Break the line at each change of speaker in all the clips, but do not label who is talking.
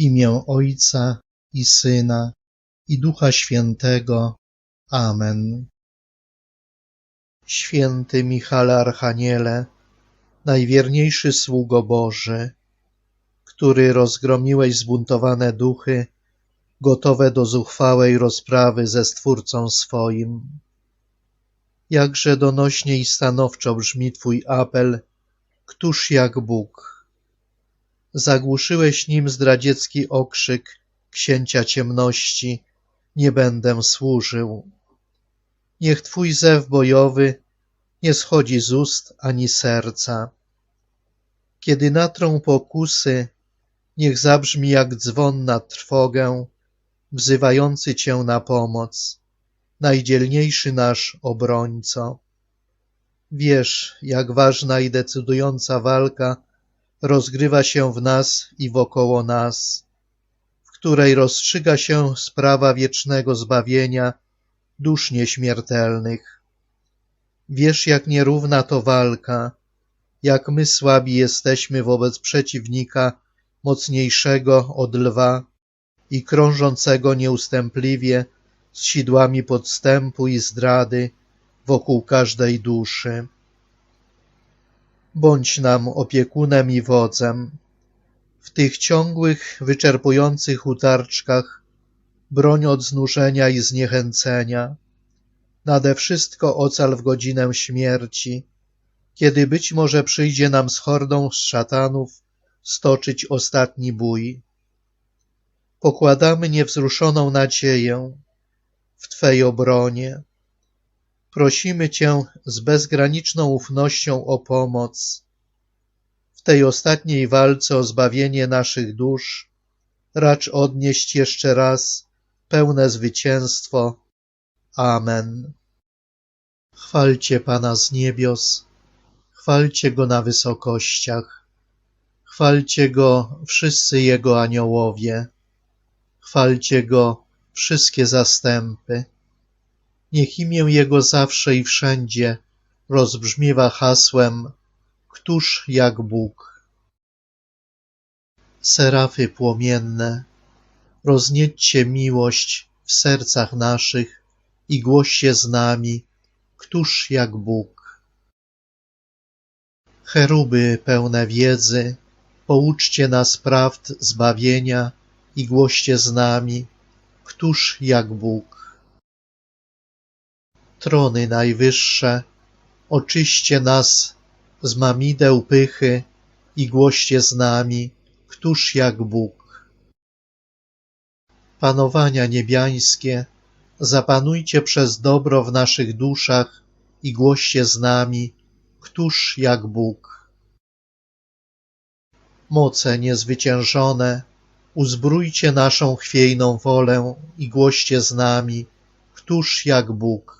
imię Ojca i Syna i Ducha Świętego. Amen. Święty Michale Archaniele, najwierniejszy sługo Boży, który rozgromiłeś zbuntowane duchy, gotowe do zuchwałej rozprawy ze Stwórcą swoim. Jakże donośnie i stanowczo brzmi Twój apel, któż jak Bóg. Zagłuszyłeś nim zdradziecki okrzyk księcia ciemności, nie będę służył. Niech Twój zew bojowy nie schodzi z ust ani serca. Kiedy natrą pokusy, niech zabrzmi jak dzwon na trwogę, wzywający Cię na pomoc, najdzielniejszy nasz obrońco. Wiesz, jak ważna i decydująca walka rozgrywa się w nas i wokoło nas, w której rozstrzyga się sprawa wiecznego zbawienia dusz nieśmiertelnych. Wiesz, jak nierówna to walka, jak my słabi jesteśmy wobec przeciwnika mocniejszego od lwa i krążącego nieustępliwie z sidłami podstępu i zdrady wokół każdej duszy. Bądź nam opiekunem i wodzem. W tych ciągłych, wyczerpujących utarczkach broń od znużenia i zniechęcenia. Nade wszystko ocal w godzinę śmierci, kiedy być może przyjdzie nam z hordą z szatanów stoczyć ostatni bój. Pokładamy niewzruszoną nadzieję w Twej obronie. Prosimy Cię z bezgraniczną ufnością o pomoc. W tej ostatniej walce o zbawienie naszych dusz racz odnieść jeszcze raz pełne zwycięstwo. Amen. Chwalcie Pana z niebios, chwalcie Go na wysokościach, chwalcie Go wszyscy Jego aniołowie, chwalcie Go wszystkie zastępy. Niech imię Jego zawsze i wszędzie rozbrzmiewa hasłem Któż jak Bóg? Serafy płomienne, rozniećcie miłość w sercach naszych i głoście z nami Któż jak Bóg? Cheruby pełne wiedzy, pouczcie nas prawd zbawienia i głoście z nami Któż jak Bóg? Trony najwyższe, oczyście nas z mamideł pychy i głoście z nami, któż jak Bóg. Panowania niebiańskie, zapanujcie przez dobro w naszych duszach i głoście z nami, któż jak Bóg. Moce niezwyciężone, uzbrójcie naszą chwiejną wolę i głoście z nami, któż jak Bóg.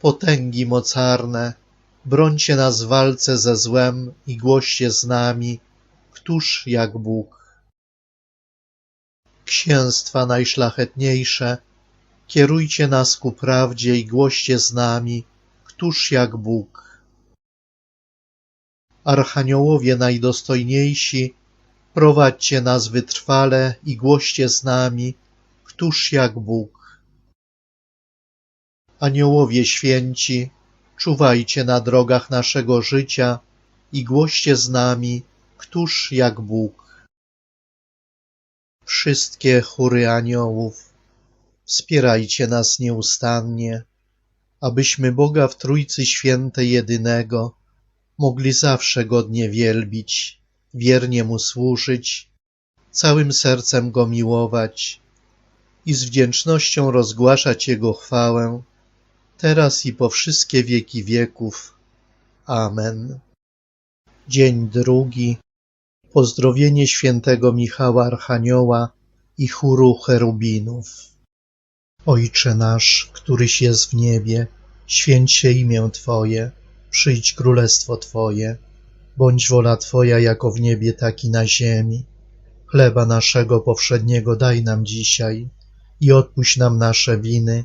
Potęgi mocarne, brońcie nas w walce ze złem i głoście z nami, któż jak Bóg. Księstwa najszlachetniejsze, kierujcie nas ku prawdzie i głoście z nami, któż jak Bóg. Archaniołowie najdostojniejsi, prowadźcie nas wytrwale i głoście z nami, któż jak Bóg. Aniołowie święci, czuwajcie na drogach naszego życia i głoście z nami, któż jak Bóg. Wszystkie chóry aniołów, wspierajcie nas nieustannie, abyśmy Boga w Trójcy Świętej jedynego mogli zawsze godnie wielbić, wiernie Mu służyć, całym sercem Go miłować i z wdzięcznością rozgłaszać Jego chwałę, teraz i po wszystkie wieki wieków. Amen. Dzień drugi. Pozdrowienie świętego Michała Archanioła i chóru cherubinów. Ojcze nasz, któryś jest w niebie, święć się imię Twoje, przyjdź królestwo Twoje, bądź wola Twoja jako w niebie, tak i na ziemi. Chleba naszego powszedniego daj nam dzisiaj i odpuść nam nasze winy,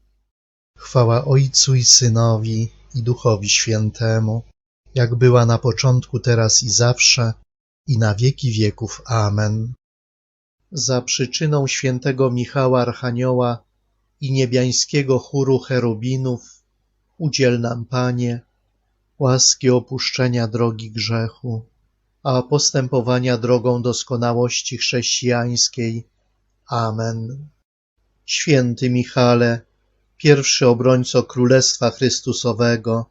Chwała Ojcu i Synowi i Duchowi Świętemu, jak była na początku, teraz i zawsze, i na wieki wieków. Amen. Za przyczyną świętego Michała Archanioła i niebiańskiego chóru cherubinów, udziel nam, Panie, łaski opuszczenia drogi grzechu, a postępowania drogą doskonałości chrześcijańskiej. Amen. Święty Michale, pierwszy obrońco Królestwa Chrystusowego,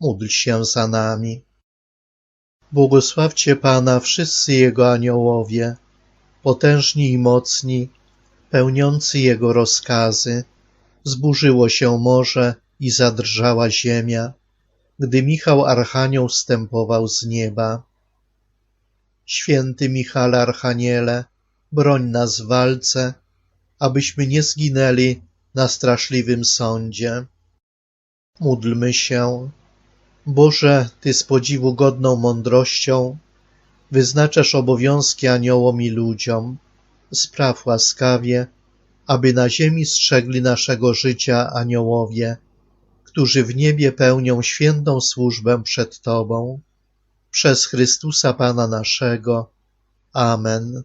módl się za nami. Błogosławcie Pana wszyscy Jego aniołowie, potężni i mocni, pełniący Jego rozkazy. Zburzyło się morze i zadrżała ziemia, gdy Michał Archanioł stępował z nieba. Święty Michale Archaniele, broń nas w walce, abyśmy nie zginęli na straszliwym sądzie. Módlmy się. Boże, Ty z podziwu godną mądrością wyznaczasz obowiązki aniołom i ludziom. Spraw łaskawie, aby na ziemi strzegli naszego życia aniołowie, którzy w niebie pełnią świętą służbę przed Tobą. Przez Chrystusa Pana naszego. Amen.